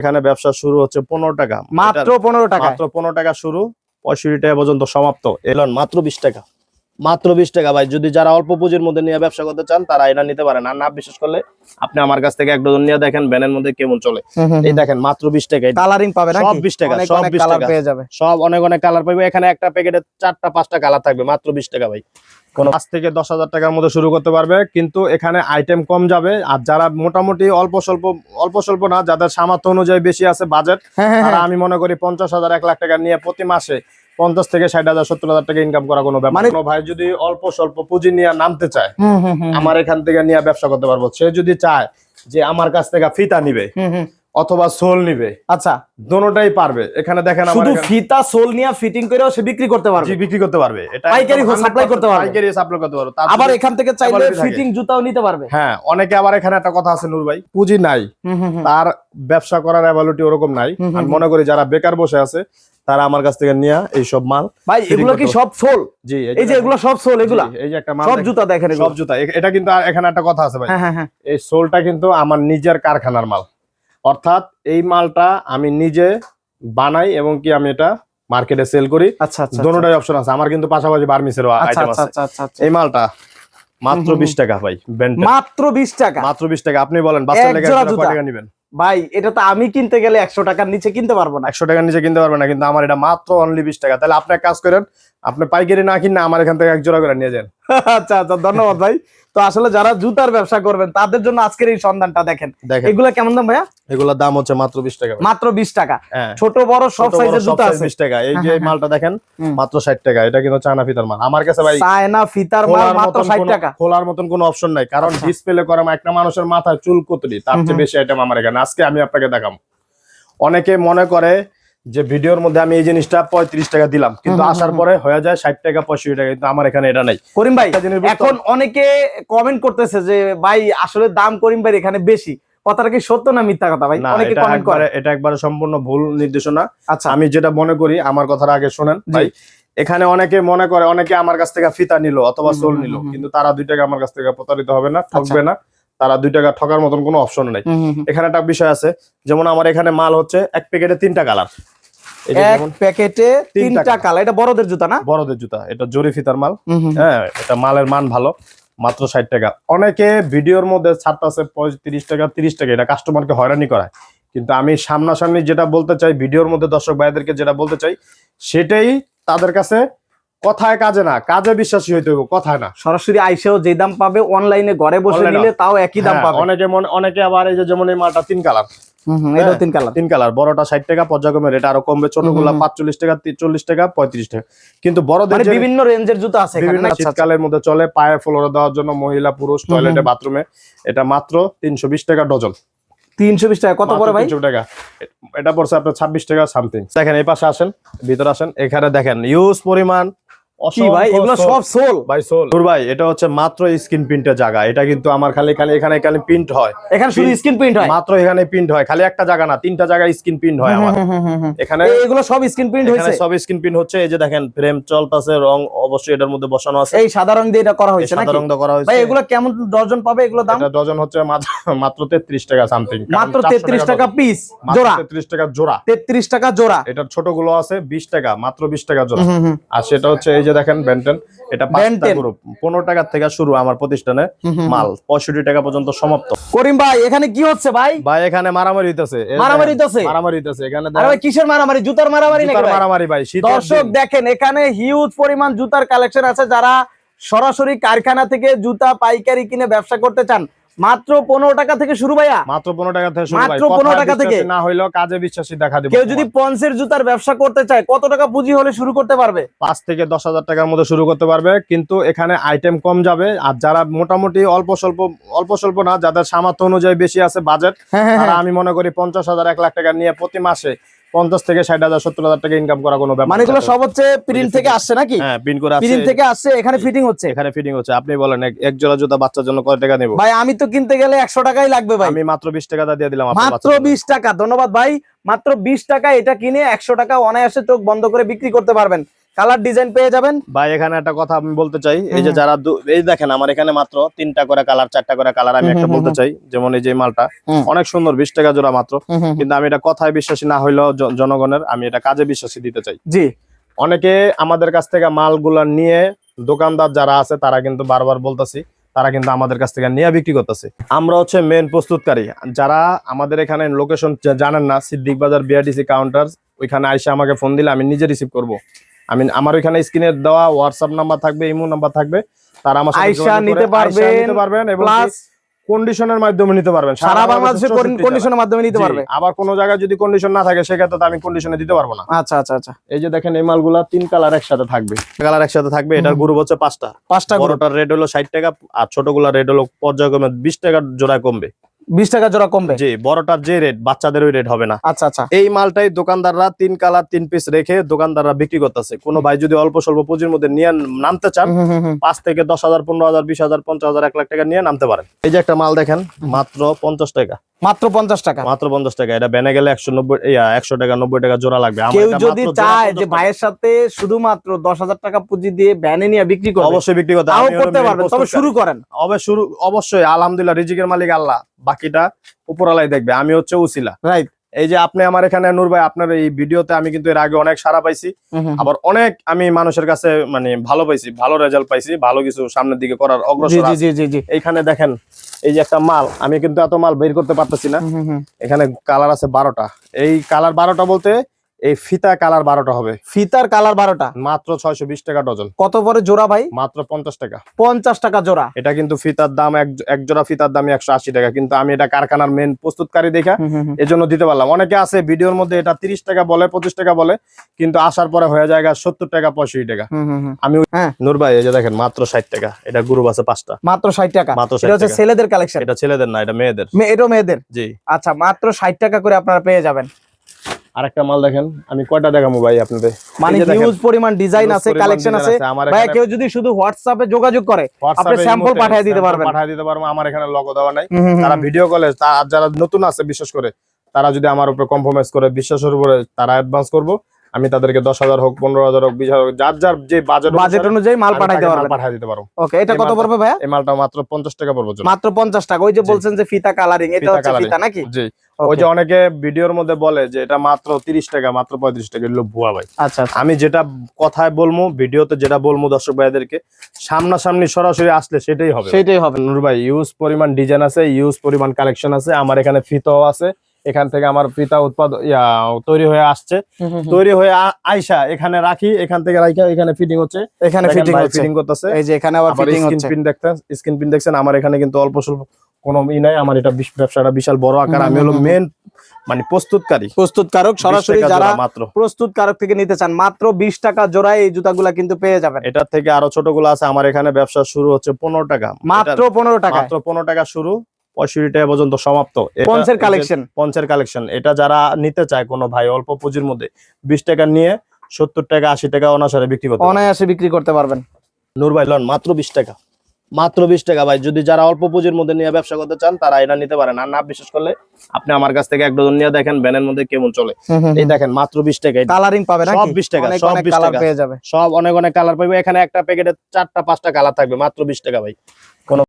এখানে ব্যবসা শুরু হচ্ছে পনেরো টাকা। মাত্র পনেরো টাকা মাত্র পনেরো টাকা শুরু পঁয়ষট্টি টাকা পর্যন্ত সমাপ্ত। এলন মাত্র বিশ টাকা। মাত্র বিশ টাকা ভাই যদি যারা অল্প পুঁজির মধ্যে নিয়ে ব্যবসা করতে চান তারা এটা নিতে পারেন। আর না বিশেষ করলে আপনি আমার কাছ থেকে এক ডজন নিয়ে দেখেন ব্যানের মধ্যে কেমন চলে। এই দেখেন মাত্র বিশ টাকা। কালারিং পাবে সব 20 টাকা, সব অনেক 20 কালার টাকা। পেয়ে যাবে। সব অনেক অনেক কালার পাইবে। এখানে একটা প্যাকেটে চারটা পাঁচটা কালার থাকবে। মাত্র বিশ টাকা ভাই। কোন পাঁচ থেকে দশ হাজার টাকার মধ্যে শুরু করতে পারবে কিন্তু এখানে আইটেম কম যাবে আর যারা মোটামুটি অল্প স্বল্প অল্প স্বল্প না যাদের সামর্থ্য অনুযায়ী বেশি আছে বাজেট হ্যাঁ হ্যাঁ তারা হ্যাঁ। আমি মনে করি পঞ্চাশ হাজার এক লাখ টাকা নিয়ে প্রতি মাসে পঞ্চাশ থেকে ষাট হাজার সত্তর হাজার টাকা ইনকাম করা কোনো ব্যাপার মানে- কোনো ভাই যদি অল্প স্বল্প পুঁজি নিয়ে নামতে চায় আমার এখান থেকে নিয়ে ব্যবসা করতে পারব সে যদি চায় যে আমার কাছ থেকে ফিতা নিবে। অথবা সোল নিবে। আচ্ছা। দোনোটাই পারবে। এখানে দেখেন আমার শুধু ফিতা সোল নিয়ে ফিটিং করেও সে বিক্রি করতে পারবে। জি বিক্রি করতে পারবে। এটা পাইকারি supply করতে পারবে। পাইকারি সাপ্লাই করতে পারবে। আবার এখান থেকে চাইলে ফিটিং জুতাও নিতে পারবে। হ্যাঁ অনেকে আবার এখানে একটা কথা আছে নূর ভাই পুঁজি নাই। তার ব্যবসা করার অ্যাবিলিটি ওরকম নাই। আমি মনে করি যারা বেকার বসে আছে তারা আমার কাছ থেকে নিয়ে এই সব মাল ভাই এগুলো কি সব সোল? জি এই যে এগুলো সব সোল এগুলা? এই যে একটা মাল সব জুতা দেখেন সব জুতা। এটা কিন্তু আর এখানে একটা কথা আছে ভাই। হ্যাঁ হ্যাঁ হ্যাঁ। এই সোলটা কিন্তু আমার নিজের কারখানার মাল। অর্থাৎ এই মালটা আমি নিজে বানাই এবং কি আমি এটা মার্কেটে সেল করি। আচ্ছা আচ্ছা দোনোটাই অপশন আছে। আমার কিন্তু পাশাপাশি বার্মিসেরও আচ্ছা আইটেম আচ্ছা আছে। আচ্ছা আচ্ছা। আচ্ছা এই মালটা মাত্র হুম, হুম, বিশ টাকা ভাই মাত্র বিশ টাকা? মাত্র বিশ টাকা। আপনি বলেন বাচ্চা লেগে জোড়া টাকা নেবেন? ভাই এটা তো আমি কিনতে গেলে একশো টাকার নিচে কিনতে পারব না। একশো টাকার নিচে কিনতে পারব না কিন্তু আমার এটা মাত্র অনলি বিশ টাকা। তাহলে আপনি এক কাজ করেন আপনি পাইকারি না কিনে আমার এখান থেকে এক জোড়া করে নিয়ে যান। আচ্ছা আচ্ছা ধন্যবাদ ভাই। তো আসলে যারা জুতার ব্যবসা করবেন তাদের জন্য আজকের এই সন্ধানটা দেখেন। দেখেন। এগুলো কেমন দাম ভাইয়া? এগুলোর দাম হচ্ছে মাত্র বিশ টাকা মাত্র বিশ টাকা। হ্যাঁ। ছোট বড় সব সাইজের জুতা আছে। 20 টাকা। এই যে হ্যাঁ, মালটা দেখেন মাত্র ষাট টাকা। এটা কিন্তু চায়না ফিতার মাল। আমার কাছে ভাই চায়না ফিতার মাল মাত্র মতন ষাট কোনো- টাকা। খোলার মতন কোনো অপশন নাই। কারণ আচ্ছা। ডিসপ্লে করা একটা মানুষের মাথায় চুল কতরি তার চেয়ে বেশি আইটেম আমার এখানে। আজকে আমি আপনাকে দেখাম। অনেকে মনে করে যে ভিডিওর মধ্যে আমি এই জিনিসটা পঁয়ত্রিশ টাকা দিলাম কিন্তু আসার পরে হয়ে যায় ষাট টাকা পঁয়ষট্টি টাকা। কিন্তু আমার এখানে এটা নাই। করিম ভাই এখন অনেকে কমেন্ট করতেছে যে ভাই আসলে দাম করিম ভাই এখানে বেশি। কথাটা কি সত্য না মিথ্যা কথা ভাই? অনেকে কমেন্ট করে। এটা একবারে সম্পূর্ণ ভুল নির্দেশনা। আচ্ছা। আমি যেটা মনে করি আমার কথাটা আগে শোনেন ভাই। এখানে অনেকে মনে করে অনেকে আমার কাছ থেকে ফিতা নিল অথবা সোল নিল। কিন্তু তারা দুই টাকা আমার কাছ থেকে প্রতারিত হবে না আচ্ছা। ঠকবে না। তারা দুই টাকা ঠকার মতন কোনো অপশন নেই। এখানে একটা বিষয় আছে যেমন আমার এখানে মাল হচ্ছে এক প্যাকেটে তিনটা কালার। এটা এক প্যাকেটে তিনটা কালার। এটা বড়দের জুতা না? বড়দের জুতা এটা জরি ফিতার মাল। হ্যাঁ এটা মালের মান ভালো। মাত্র ষাট টাকা। অনেকে ভিডিওর মধ্যে ছাড়তেছে পঁয়ত্রিশ টাকা তিরিশ টাকা এটা কাস্টমারকে হয়রানি করায়। কিন্তু আমি সামনাসামনি যেটা বলতে চাই ভিডিওর মধ্যে দর্শক ভাইদেরকে যেটা বলতে চাই সেটাই তাদের কাছে কথায় কাজে না কাজে বিশ্বাসী হইতে হবে কথায় না। সরাসরি আইসেও যে দাম পাবে অনলাইনে ঘরে বসে নিলে তাও একই দাম হ্যাঁ, পাবে। অনেকে মনে অনেকে আবার এই যে যেমন এই মালটা তিন কালার। এটাও হ্যাঁ, তিন কালার। তিন কালার। বড়টা ষাট টাকা পর্যায়ক্রমে রেট আরও কমবে। ছোটগুলা। পাঁচচল্লিশ টাকা চল্লিশ টাকা পঁয়ত্রিশ টাকা। কিন্তু বড়দের মানে বিভিন্ন রেঞ্জের জুতা আছে বিভিন্ন? আচ্ছা, আচ্ছা। শীতকালের মধ্যে চলে পায়ে ফ্লোরে দেওয়ার জন্য মহিলা পুরুষ টয়লেটে। বাথরুমে এটা মাত্র তিনশো বিশ টাকা ডজন। তিনশো বিশ টাকা। কত পরে ভাই? টাকা। এটা পড়ছে আপনার ছাব্বিশ টাকা সামথিং। দেখেন এই পাশে আসেন ভিতরে আসেন। এখানে দেখেন ইউজ পরিমাণ কি ভাই? এগুলো সব সোল ভাই সোল নূর ভাই এটা হচ্ছে মাত্র স্ক্রিন প্রিন্টের জায়গা। এটা কিন্তু আমার খালি খালি এখানে খালি প্রিন্ট হয়। এখানে শুধু স্ক্রিন প্রিন্ট হয়? মাত্র এখানে প্রিন্ট হয়। খালি একটা জায়গা না তিনটা জায়গায় স্ক্রিন প্রিন্ট হয় আমার। হুম, হুম, হুম, হুম। এখানে এগুলো সব স্ক্রিন প্রিন্ট হয়েছে? সব স্ক্রিন প্রিন্ট হচ্ছে। এই যে দেখেন ফ্রেম চলতেছে রং অবশ্যই এটার মধ্যে বসানো আছে। এই সাদা রং দিয়ে এটা করা এই হয়েছে সাদা রং দেওয়া করা হয়েছে। ভাই এগুলো কেমন ডজন পাবে এগুলো দাম? এটা ডজন হচ্ছে মাত্র মাত্র তেত্রিশ টাকা সামথিং মাত্র তেত্রিশ টাকা পিস জোড়া। তেত্রিশ টাকা জোড়া। তেত্রিশ টাকা জোড়া। এটার ছোটগুলো আছে বিশ টাকা মাত্র বিশ টাকা জোড়া। আর সেটা হচ্ছে এই যে দেখেন বেন্টেন এটা পাঁচটা গ্রুপ পনেরো টাকা থেকে শুরু আমার প্রতিষ্ঠানে মাল। পঁয়ষট্টি টাকা পর্যন্ত সমাপ্ত। করিম ভাই এখানে কি হচ্ছে ভাই? ভাই এখানে মারামারি হইতেছে। মারামারি হইতাছে? মারামারি হইতেছে। এখানে আরে ভাই কিসের মারামারি? জুতার মারামারি নাকি মারামারি ভাই দর্শক দেখেন এখানে হিউজ পরিমাণ জুতার কালেকশন আছে। যারা সরাসরি কারখানা থেকে জুতা পাইকারি কিনে ব্যবসা করতে চান মাত্র পনেরো টাকা থেকে শুরু ভাইয়া। মাত্র পনেরো টাকা থেকে মাত্র 15 কথায় টাকা থেকে? না হইলেও কাজে বিশ্বাসী দেখা দিবে কেউ যদি পঞ্চের জুতার ব্যবসা করতে চায় কত টাকা পুঁজি হলে শুরু করতে পারবে? পাঁচ থেকে দশ হাজার টাকার মধ্যে শুরু করতে পারবে কিন্তু এখানে আইটেম কম যাবে। আর যারা মোটামুটি অল্প স্বল্প অল্প স্বল্প না যাদের সামর্থ্য অনুযায়ী বেশি আছে বাজেট হ্যাঁ, তারা আমি মনে করি পঞ্চাশ হাজার এক লাখ টাকা নিয়ে প্রতি মাসে পঞ্চাশ থেকে ষাট হাজার সত্তর হাজার টাকা ইনকাম করা কোনো ব্যাপার মানে এগুলো সব হচ্ছে প্রিন্ট থেকে আসছে নাকি? হ্যাঁ পিন করে প্রিন্ট থেকে আসছে এখানে ফিটিং হচ্ছে। এখানে ফিটিং হচ্ছে। আপনি বলেন এক- এক জোড়া জুতা বাচ্চার জন্য কত টাকা নেব? ভাই আমি তো কিনতে গেলে একশো টাকাই লাগবে ভাই। আমি মাত্র বিশ টাকা দিয়ে দিলাম মাত্র বিশ টাকা ধন্যবাদ ভাই। মাত্র বিশ টাকা এটা কিনে একশো টাকা অনায়াসে চোখ বন্ধ করে বিক্রি করতে পারবেন। কালার ডিজাইন পেয়ে যাবেন। ভাই এখানে একটা কথা আমি বলতে চাই। এই যে যারা এই দেখেন আমার এখানে মাত্র তিনটা করে কালার চারটা করে কালার আমি একটা বলতে চাই। যেমন এই যে মালটা অনেক সুন্দর বিশ টাকা জোড়া মাত্র। কিন্তু আমি এটা কথায় বিশ্বাসী না হইলেও জনগণের আমি এটা কাজে বিশ্বাসী দিতে চাই। জি। অনেকে আমাদের কাছ থেকে মালগুলা নিয়ে দোকানদার যারা আছে তারা কিন্তু বারবার বলতেছি তারা কিন্তু আমাদের কাছ থেকে নিয়ে বিক্রি করতেছে। আমরা হচ্ছে মেন প্রস্তুতকারী। যারা আমাদের এখানে লোকেশন জানেন না সিদ্দিক বাজার বিআরডিসি কাউন্টার ওইখানে আইসে আমাকে ফোন দিলে আমি নিজে রিসিভ করব। আমি আমার ওইখানে স্ক্রিনে দেওয়া হোয়াটসঅ্যাপ নাম্বার থাকবে ইমো নাম্বার থাকবে। তারা আমার করে নিতে পারবেন, নিতে পারবেন এবং প্লাস কন্ডিশনের মাধ্যমে নিতে পারবেন। সারা বাংলাদেশে কন্ডিশনের মাধ্যমে নিতে পারবে। আবার কোনো জায়গায় যদি কন্ডিশন না থাকে সেক্ষেত্রে তো আমি কন্ডিশনে দিতে পারব না। আচ্ছা আচ্ছা আচ্ছা। এই যে দেখেন এই মালগুলা তিন কালার একসাথে থাকবে। কালার একসাথে থাকবে এটার। গ্রুপ হচ্ছে পাঁচটা। পাঁচটা বড়টার রেট হলো ষাট টাকা আর ছোটগুলা রেট হলো পর্যায়ক্রমে বিশ টাকা জোড়ায় কমবে। বিশ টাকা জোড়া কমবে? জি বড়টার যে রেট বাচ্চাদের ওই রেট হবে না। আচ্ছা আচ্ছা। এই মালটাই দোকানদাররা তিন কালার তিন পিস রেখে দোকানদাররা বিক্রি করতেছে। কোন ভাই যদি অল্প স্বল্প পুঁজির মধ্যে নিয়ে নামতে চান। পাঁচ থেকে দশ হাজার পনেরো হাজার বিশ হাজার পঞ্চাশ হাজার এক লাখ টাকা নিয়ে নামতে পারেন। এই যে একটা মাল দেখেন মাত্র পঞ্চাশ টাকা। মাত্র পঞ্চাশ টাকা। মাত্র পঞ্চাশ টাকা। এটা বেনে গেলে একশো নব্বই একশো টাকা নব্বই টাকা জোড়া লাগবে। কেউ যদি চায় যে ভাইয়ের সাথে শুধুমাত্র দশ হাজার টাকা পুঁজি দিয়ে ব্যানে নিয়ে বিক্রি করবে অবশ্যই বিক্রি করতে করতে পারবেন তবে শুরু করেন। অবশ্যই শুরু অবশ্যই আলহামদুলিল্লাহ রিজিকের মালিক আল্লাহ। বাকিটা উপরালাই দেখবে। আমি হচ্ছে উসিলা রাইট এই যে আপনি আমার এখানে নূর ভাই আপনার এই ভিডিওতে আমি কিন্তু এর আগে অনেক সারা পাইছি। আবার অনেক আমি মানুষের কাছে মানে ভালো পাইছি ভালো রেজাল্ট পাইছি ভালো কিছু সামনের দিকে করার অগ্রসর এইখানে দেখেন এই যে একটা মাল আমি কিন্তু এত মাল বের করতে পারতেছি না। এখানে কালার আছে বারোটা। এই কালার বারোটা বলতে এই ফিতা কালার বারোটা হবে। ফিতার কালার বারোটা? মাত্র ছয়শো বিশ টাকা ডজন। কত পরে জোড়া ভাই? মাত্র পঞ্চাশ টাকা। পঞ্চাশ টাকা জোড়া। এটা কিন্তু ফিতার দাম এক জোড়া ফিতার দাম একশো আশি টাকা। কিন্তু আমি এটা কারখানার মেন প্রস্তুতকারী দেখা। এজন্য দিতে পারলাম। অনেকে আছে ভিডিওর মধ্যে এটা তিরিশ টাকা বলে পঁচিশ টাকা বলে কিন্তু আসার পরে হয়ে যায় সত্তর টাকা পঁয়ষট্টি টাকা। আমি হ্যাঁ। নূর ভাই এই যে দেখেন মাত্র ষাট টাকা। এটা গ্রুপ আছে পাঁচটা। মাত্র ষাট টাকা। মাত্র এটা হচ্ছে ছেলেদের কালেকশন এটা ছেলেদের না এটা মেয়েদের। এটাও মেয়েদের? জি। আচ্ছা মাত্র ষাট টাকা করে আপনারা পেয়ে যাবেন। আরেকটা মাল দেখেন আমি কয়টা দেখাবো ভাই আপনাদের মানে হিউজ পরিমাণ ডিজাইন আছে কালেকশন আছে ভাই কেউ যদি শুধু হোয়াটসঅ্যাপে যোগাযোগ করে আপনি স্যাম্পল পাঠিয়ে দিতে পারবেন। পাঠিয়ে দিতে পারব আমার এখানে লগো দেওয়া নাই। তারা ভিডিও কলে যারা নতুন আছে বিশেষ করে তারা যদি আমার উপর কম্প্রোমাইজ করে বিশ্বাসের উপরে তারা অ্যাডভান্স করব আমি তাদেরকে দশ হাজার হোক পনেরো হাজার হোক বিশ হাজার হোক যার যার যে বাজেট বাজেট অনুযায়ী মাল পাঠাইতে পারবেন। পাঠিয়ে দিতে পারব। ওকে এটা কত পড়বে ভাইয়া? এই মালটা মাত্র পঞ্চাশ টাকা পড়ব মাত্র পঞ্চাশ টাকা। ওই যে বলছেন যে ফিতা কালারিং এটা হচ্ছে ফিতা নাকি? জি। ওই যে অনেকে ভিডিওর মধ্যে বলে যে এটা মাত্র তিরিশ টাকা মাত্র পঁয়ত্রিশ টাকা। এগুলো ভুয়া ভাই। আচ্ছা আচ্ছা। আমি যেটা কথায় বলব ভিডিওতে যেটা বলব দর্শক ভাইদেরকে সামনাসামনি সরাসরি আসলে সেটাই হবে সেটাই হবে। নুর ভাই ইউজ পরিমাণ ডিজাইন আছে ইউজ পরিমাণ কালেকশন আছে আমার এখানে ফিতাও আছে। এখান থেকে আমার পিতা উৎপাদ তৈরি হয়ে আসছে। তৈরি হয়ে আইসা এখানে রাখি এখান থেকে রাখি এখানে ফিটিং হচ্ছে। এখানে ফিটিং ফিটিং করতেছে। এই যে এখানে আবার ফিটিং স্ক্রিন হচ্ছে। পিন দেখতেন স্ক্রিন পিন দেখছেন? আমার এখানে কিন্তু অল্প স্বল্প কোনো ই নাই। আমার এটা ব্যবসাটা বিশাল বড় আকার। আমি হলো। মেন মানে প্রস্তুতকারী। প্রস্তুতকারক সরাসরি যারা মাত্র। প্রস্তুতকারক থেকে নিতে চান মাত্র বিশ টাকা জোড়ায় এই জুতাগুলা কিন্তু পেয়ে যাবেন। এটার থেকে আরও ছোটগুলো আছে। আমার এখানে ব্যবসা শুরু হচ্ছে পনেরো টাকা। মাত্র পনেরো টাকা মাত্র পনেরো টাকা শুরু। পঁয়ষট্টি টাকা পর্যন্ত সমাপ্ত। পঞ্চের কালেকশন পঞ্চের কালেকশন এটা যারা নিতে চায় কোনো ভাই অল্প পুঁজির মধ্যে বিশ টাকা নিয়ে সত্তর টাকা আশি টাকা অনাসারে বিক্রি করতে অনায়াসে বিক্রি করতে পারবেন। নূর ভাই লন মাত্র বিশ টাকা। মাত্র বিশ টাকা ভাই যদি যারা অল্প পুঁজির মধ্যে নিয়ে ব্যবসা করতে চান তারা এটা নিতে পারেন। আর না বিশেষ করলে আপনি আমার কাছ থেকে এক ডজন নিয়ে দেখেন ব্যানের মধ্যে কেমন চলে। এই দেখেন মাত্র বিশ টাকা। কালারিং পাবে সব 20 টাকা, সব অনেক 20 কালার টাকা। পেয়ে যাবে। সব অনেক অনেক কালার পাইবে। এখানে একটা প্যাকেটে চারটা পাঁচটা কালার থাকবে। মাত্র বিশ টাকা ভাই।